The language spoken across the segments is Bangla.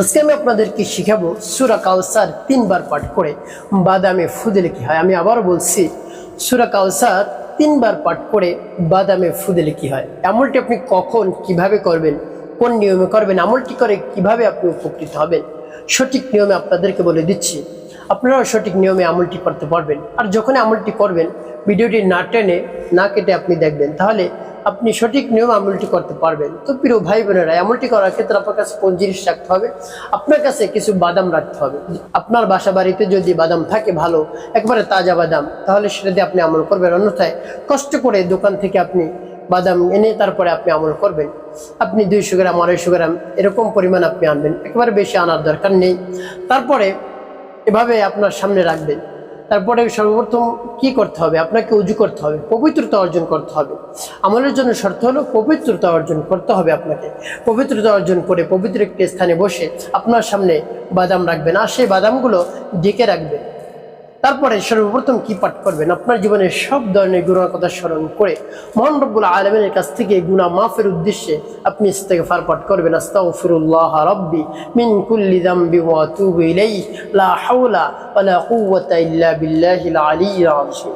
আজকে আমি আপনাদেরকে শিখাবো সুরা কাউসার তিনবার পাঠ করে। বাদামে ফুদিলে কি হয়, আমি আবার বলছি, সুরা কাউসার তিনবার পাঠ করে বাদামে ফুদিলে কি হয়। আমলটি আপনি কখন, কীভাবে করবেন, কোন নিয়মে করবেন আমলটি করে কীভাবে আপনি উপকৃত হবেন, সঠিক নিয়মে আপনাদেরকে বলে দিচ্ছি। আপনারাও সঠিক নিয়মে আমলটি করতে পারবেন। আর যখন আমলটি করবেন, ভিডিওটি না টেনে, না কেটে আপনি দেখবেন। তাহলে আপনি সঠিক নিয়ম আমলটি করতে পারবেন। তো প্রিয় ভাই বোনেরা আমলটি করার ক্ষেত্রে আপনার কাছে কোন জিনিস রাখতে হবে? আপনার কাছে কিছু বাদাম রাখতে হবে। আপনার বাসা বাড়িতে যদি বাদাম থাকে ভালো, একবারে তাজা বাদাম, তাহলে সেটা দিয়ে আপনি আমল করবেন। অন্যথায় কষ্ট করে দোকান থেকে আপনি বাদাম এনে তারপরে আপনি আমল করবেন। আপনি দুইশো গ্রাম, আড়াইশো গ্রাম এরকম পরিমাণ আপনি আনবেন। একেবারে বেশি আনার দরকার নেই। তারপরে এভাবে আপনার সামনে রাখবেন। তারপরে সর্বপ্রথম কি করতে হবে? আপনাকে উজু করতে হবে, পবিত্রতা অর্জন করতে হবে। আমলের জন্য শর্ত হলো পবিত্রতা অর্জন করতে হবে আপনাকে। পবিত্রতা অর্জন করে পবিত্র একটি স্থানে বসে আপনার সামনে বাদাম রাখবেন। আর সেই বাদামগুলো ডেকে রাখবেন। তারপরে সর্বপ্রথম কি পাঠ করবেন? আপনার জীবনে সব ধরনের গুণার কথা স্মরণ করে মহান রব্বুল আলমের কাছ থেকে গুণা মাফের উদ্দেশ্যে আপনি ইস্তেগফার পাঠ করবেন। আস্তাগফিরুল্লাহ রব্বি মিন কুল্লি যামবি ওয়া আতুবু ইলাইহি। লা হাওলা ওয়ালা কুওয়াতা ইল্লা বিল্লাহিল আলিয়্যিল আযীম।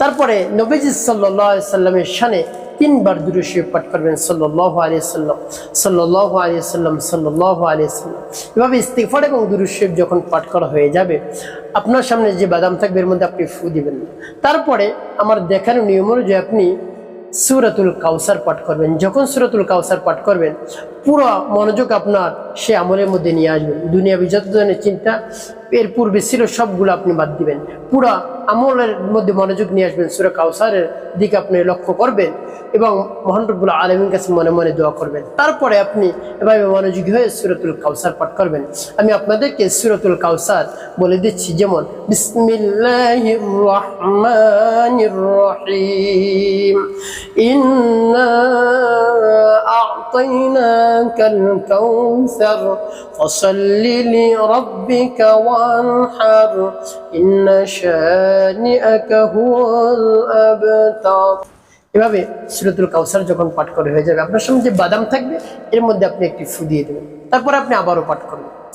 তারপরে নবীজি সাল্লাল্লাহু আলাইহি সাল্লামের শানে তিনবার দুরুশরীফ পাঠ করবেন, সাল্লাল্লাহু আলাইহি সাল্লাম, সাল্লাল্লাহু আলাইহি সাল্লাম এভাবে ইস্তিগফার এবং দুরুশরীফ যখন পাঠ করা হয়ে যাবে, আপনার সামনে যে বাদাম থাকবে এর মধ্যে আপনি ফু দিবেন। তারপরে আমার দেখার নিয়ম হলো যে আপনি সুরাতুল কাউসার পাঠ করবেন। যখন সুরাতুল কাউসার পাঠ করবেন, পুরো মনোযোগ আপনার সে আমলের মধ্যে নিয়ে আসবেন দুনিয়া ধরনের চিন্তা এর পূর্বে ছিল সবগুলো আপনি বাদ দিবেন। পুরো আমলের মধ্যে মনোযোগ নিয়ে আসবেন, সুরা কাউসারের দিকে আপনি লক্ষ্য করবেন এবং মহানরবুল আলমীর কাছে মনে মনে দোয়া করবেন। তারপরে আপনি এভাবে মনোযোগী হয়ে সুরতুল কাউসার পাঠ করবেন। আমি আপনাদেরকে সুরতুল কাউসার বলে দিচ্ছি, যেমন ইন্না আ'তাইনাকাল الكوثر فصل لربك وانحر إن شانئك هو الأبتر এভাবে সুরতুল কাউসার যখন পাঠ করে হয়ে যাবে, আপনার সামনে যে বাদাম থাকবে, এর মধ্যে আপনি একটি ফু দিয়ে দেবেন। তারপর আপনি আবারও পাঠ করবেন।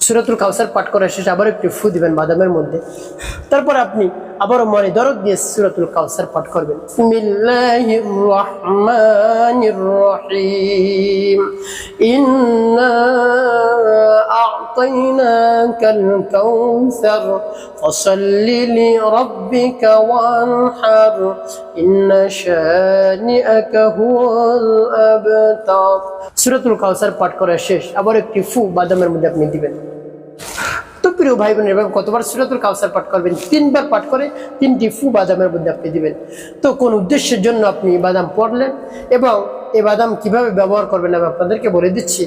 সুরাতুল কাউসার পাঠ করা শেষে আবার একটু ফু দিবেন বাদামের মধ্যে। তারপর আপনি আবারও মনে দরদ দিয়ে সুরাতুল কাউসার পাঠ করবেন। রহমান ইন্না আ'তাইনাকাল কাউসার ফসল্লি লিরাব্বিকা ওয়ানহার ইন্না শানিআকা হুয়াল আবতার সুরাতুল কাউসার পাঠ করা শেষ। আবার একটি ফু বাদামের মধ্যে আপনি দিবেন। তো প্রিয় ভাই বোনের এভাবে কতবার সুরাতুল কাউসার পাঠ করবেন? তিনবার পাঠ করে তিনটি ফু বাদামের মধ্যে আপনি দিবেন। তো কোন উদ্দেশ্যের জন্য আপনি বাদাম পড়লেন এবং এই বাদাম কীভাবে ব্যবহার করবেন আমি আপনাদেরকে বলে দিচ্ছি।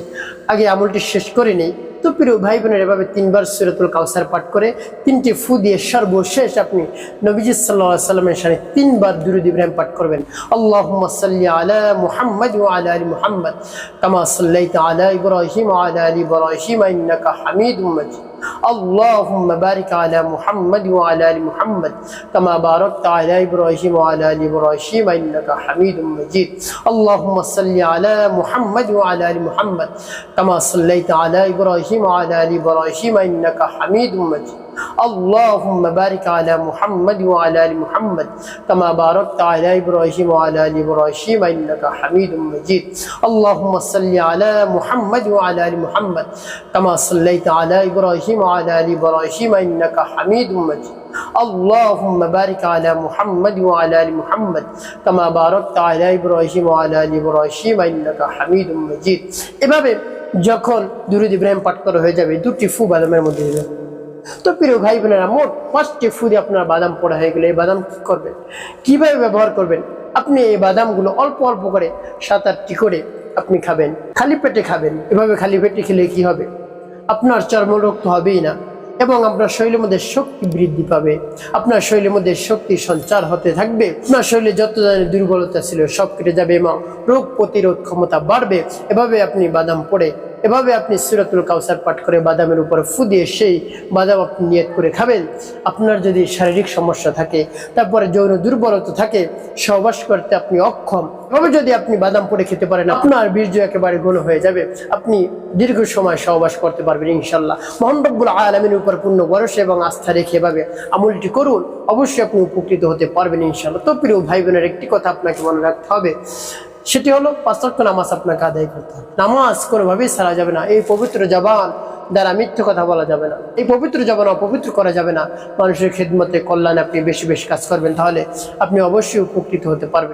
আগে আমলটি শেষ করে নেই। তো প্রিয় ভাই বোনের এভাবে তিনবার সুরতুল কাউসার পাঠ করে তিনটি ফু দিয়ে সর্বশেষ আপনি নবীজি সাল্লা সাল্লামের সাথে তিনবার দুরুদ ইব্রাহিম পাঠ করবেন। আল্লাহ সাল্লি আলা মুহাম্মদ আলা আলী মুহাম্মদ। কামা সাল্লাইতা আলা ইব্রাহিম আলা আলী ইব্রাহিম হামিদুম মাজিদ। اللهم بارك على محمد وعلى آل محمد كما باركت على إبراهيم وعلى آل إبراهيم إنك حميد مجيد. اللهم صل على محمد وعلى آل محمد كما صليت على إبراهيم وعلى آل إبراهيم إنك حميد مجيد. اللهم بارك على محمد وعلى آل محمد كما باركت على إبراهيم وعلى آل إبراهيم إنك حميد مجيد. اللهم صل على محمد وعلى آل محمد كما صليت على إبراهيم وعلى ال ابراهيم انك حميد مجيد اللهم بارك على محمد وعلى ال محمد كما باركت على ابراهيم وعلى ال ابراهيم انك حميد مجيد এভাবে যখন দুরুদ ইব্রাহিম পাঠ করা হয়ে যাবে দুটি ফু বাদামের মধ্যে দিবেন তো প্রিয় ভাই বোনেরা মোট পাঁচটি ফুদে আপনার বাদাম পড়া হয়ে গেলে এই বাদাম কি করবেন কিভাবে ব্যবহার করবেন আপনি এই বাদামগুলো অল্প অল্প করে সাত আটটি করে আপনি খাবেন খালি পেটে খাবেন এভাবে খালি পেটে খেলে কি হবে আপনার চর্মরোগ হবেই না। এবং আপনার শরীরের মধ্যে শক্তি বৃদ্ধি পাবে। আপনার শরীরের মধ্যে শক্তি সঞ্চার হতে থাকবে। আপনার শরীরে যত ধরনের দুর্বলতা ছিল সব কেটে যাবে এবং রোগ প্রতিরোধ ক্ষমতা বাড়বে। এভাবে আপনি বাদাম পড়ে এভাবে আপনি সুরাতুল কাউসার পাঠ করে বাদামের উপরে ফু দিয়ে সেই বাদাম আপনি নিয়ত করে খাবেন। আপনার যদি শারীরিক সমস্যা থাকে, তারপরে যৌন দুর্বলতা থাকে, সহবাস করতে আপনি অক্ষম। এভাবে যদি আপনি বাদাম পরে খেতে পারেন, আপনার বীর্য একেবারে গুণ হয়ে যাবে। আপনি দীর্ঘ সময় সহবাস করতে পারবেন ইনশাল্লাহ মোহাম্মবুল আলমীর উপর পূর্ণ ভরসা এবং আস্থা রেখে এভাবে আমলটি করুন। অবশ্যই আপনি উপকৃত হতে পারবেন ইনশাল্লাহ তো প্রিয় ভাই বোনের একটি কথা আপনাকে মনে রাখতে হবে। সেটি হলো পাঁচক্য নামাজ আপনাকে আদায় করতে হবে। নামাজ কোনোভাবেই সারা যাবে না। এই পবিত্র জবান দ্বারা মিথ্যে কথা বলা যাবে না। এই পবিত্র জবান অপবিত্র করা যাবে না। মানুষের খেদমতে কল্যাণে আপনি বেশি বেশি কাজ করবেন, তাহলে আপনি অবশ্যই উপকৃত হতে পারবেন।